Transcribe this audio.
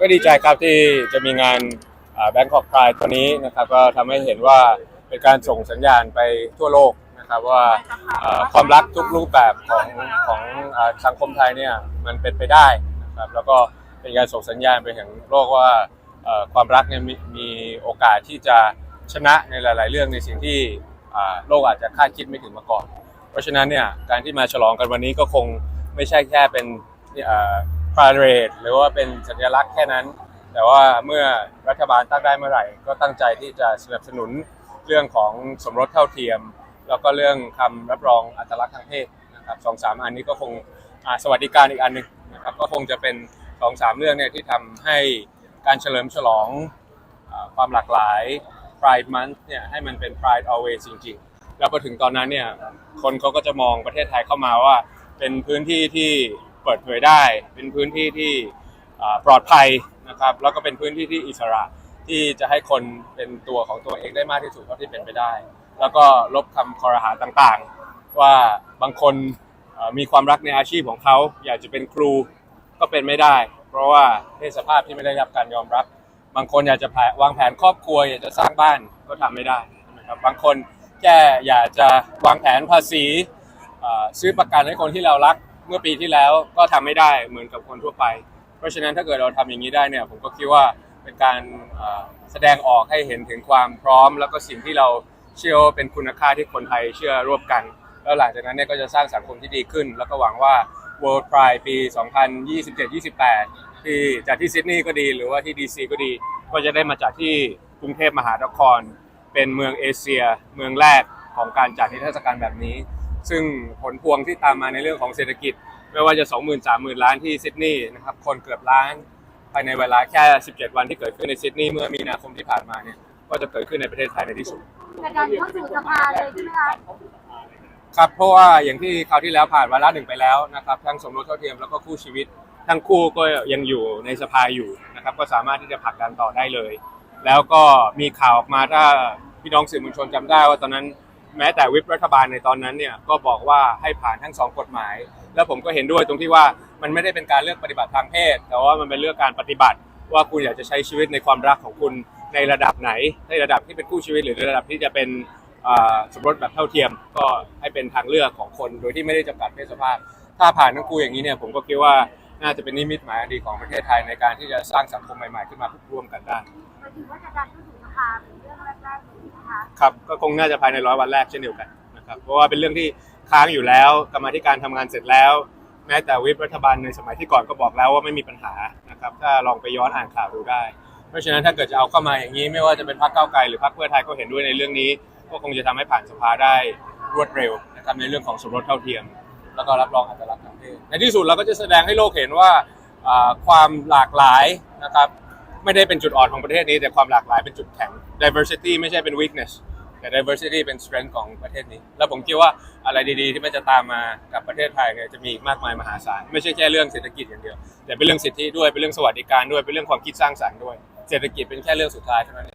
ก็ดีใจครับที่จะมีงานแบง k อก k พ i ตัวนี้นะครับ ก็ทำให้เห็นว่าเป็นการส่งสัญญาณไปทั่วโลกนะครับว่าความรักทุกรูปแบบของของสังคมไทยเนี่ยมันเป็นไปได้นะครับแล้วก็เป็นการส่งสัญญาณไปถึงโลกว่าความรักเนี่ยมีมีโอกาสที่จะชนะในหลาย ๆ เรื่องในสิ่งที่โลกอาจจะคาดคิดไม่ถึงมาก่อน เพราะฉะนั้นเนี่ยการที่มาฉลองกันวันนี้ก็คงไม่ใช่แค่เป็น พาเรดหรือว่าเป็นสัญลักษณ์แค่นั้น แต่ว่าเมื่อรัฐบาลตั้งได้เมื่อไหร่ ก็ตั้งใจที่จะสนับสนุนเรื่องของสมรสเท่าเทียม แล้วก็เรื่องคำรับรองอัตลักษณ์ทางเพศนะครับสองสามอันนี้ก็คงสวัสดิการอีกอันหนึ่งนะครับก็คงจะเป็นสองสามเรื่องเนี่ยที่ทำให้การเฉลิมฉลองอความหลากหลาย Pride Month เนี่ยให้มันเป็น Pride Always จริงๆ แล้วพอถึงตอนนั้นเนี่ยคนเขาก็จะมองประเทศไทยเข้ามาว่าเป็นพื้นที่ที่ เปิดเผยได้ เป็นพื้นที่ที่ปลอดภัยนะครับ แล้วก็เป็นพื้นที่ที่อิสระที่จะให้คนเป็นตัวของตัวเองได้มากที่สุดเท่าที่เป็นไปได้ แล้วก็ลบคำคอรหาต่างๆ ว่าบางคนมีความรักในอาชีพของเขาอยากจะเป็นครูก็เป็นไม่ได้ เพราะว่าเพศสภาพที่ไม่ได้รับการยอมรับ บางคนอยากจะวางแผนครอบครัว อยากจะสร้างบ้านก็ทำไม่ได้ใช่ไหมครับบางคนแค่อยากจะวางแผนภาษีซื้อประกันให้คนที่เรารัก เมื่อปีที่แล้วก็ทำไม่ได้เหมือนกับคนทั่วไป เพราะฉะนั้นถ้าเกิดเราทำอย่างนี้ได้เนี่ยผมก็คิดว่าเป็นการแสดงออกให้เห็นถึงความพร้อม แล้วก็สิ่งที่เราเชื่อเป็นคุณค่าที่คนไทยเชื่อร่วมกัน แล้วหลังจากนั้นเนี่ยก็จะสร้างสังคมที่ดีขึ้น แล้วก็หวังว่า World Pride ปี 2027-28 ที่จากที่ซิดนีย์ก็ดี หรือว่าที่ดีซีก็ดี ก็จะได้มาจากที่กรุงเทพมหานคร เป็นเมืองเอเชีย เมืองแรกของการจัดนิทรรศการแบบนี้ ซึ่งผลพวงที่ตามมาในเรื่องของเศรษฐกิจ ไม่ว่าจะ 20,000 30,000 ล้านที่ซิดนีย์นะครับคนเกือบล้าน ภายในเวลาแค่ 17 วันที่เกิดขึ้นในซิดนีย์เมื่อมีนาคมที่ผ่านมาเนี่ยก็จะเกิดขึ้นในประเทศไทยในที่สุดในการเข้าสู่สภาเลยใช่ไหมคะครับเพราะว่าอย่างที่คราวที่แล้วผ่านวาระหนึ่งไปแล้วนะครับทั้งสมรสเท่าเทียมแล้วก็คู่ชีวิต ทั้งคู่ก็ยังอยู่ในสภาอยู่นะครับก็สามารถที่จะผลักดันต่อได้เลย แล้วก็มีข่าวออกมาถ้าพี่น้องสื่อมวลชนจำได้ว่าตอนนั้น แม้แต่วิปรัฐบาลในตอนนั้นเนี่ยก็บอกว่าให้ผ่านทั้งสองกฎหมาย แล้วผมก็เห็นด้วยตรงที่ว่ามันไม่ได้เป็นการเลือกปฏิบัติทางเพศ แต่ว่ามันเป็นเรื่องการปฏิบัติ ว่าคุณอยากจะใช้ชีวิตในความรักของคุณในระดับไหน ในระดับที่เป็นคู่ชีวิตหรือในระดับที่จะเป็นสมรสแบบเท่าเทียม ก็ให้เป็นทางเลือกของคนโดยที่ไม่ได้จำกัดเพศสภาพ ถ้าผ่านทั้งคู่อย่างนี้เนี่ยผมก็คิดว่าน่าจะเป็นนิมิตหมายดีของประเทศไทยในการที่จะสร้างสังคมใหม่ๆขึ้นมาร่วมกันได้หมายถึงว่าจะดันเข้าสู่สภาเป็นเรื่อง คะครับก็คงน่าจะภายในร้อยวันแรกเช่นเดียวกันนะครับเพราะว่าเป็นเรื่องที่ค้างอยู่แล้วกรรมาธิการทำงานเสร็จแล้ว แม้แต่วิปรัฐบาลในสมัยที่ก่อนก็บอกแล้วว่าไม่มีปัญหานะครับถ้าลองไปย้อนอ่านข่าวดูได้ เพราะฉะนั้นถ้าเกิดจะเอาเข้ามาอย่างนี้ ไม่ว่าจะเป็นพรรคก้าวไกลหรือพรรคเพื่อไทยก็เห็นด้วยในเรื่องนี้ ก็คงจะทำให้ผ่านสภาได้รวดเร็วนะครับในเรื่องของสมรสเท่าเทียม แล้วก็รับรองอัตลักษณ์ทางเพศในที่สุดเราก็จะแสดงให้โลกเห็นว่าความหลากหลายนะครับ ไม่ได้เป็นจุดอ่อนของประเทศนี้ แต่ความหลากหลายเป็นจุดแข็ง diversity ไม่ใช่เป็น weakness แต่ diversity เป็น strength ของประเทศนี้ แล้วผมคิดว่าอะไรดีๆ ที่มันจะตามมากับประเทศไทยเนี่ยจะมีอีกมากมายมหาศาล ไม่ใช่แค่เรื่องเศรษฐกิจอย่างเดียว แต่เป็นเรื่องสิทธิด้วย เป็นเรื่องสวัสดิการด้วย เป็นเรื่องความคิดสร้างสรรค์ด้วย เศรษฐกิจเป็นแค่เรื่องสุดท้ายเท่านั้น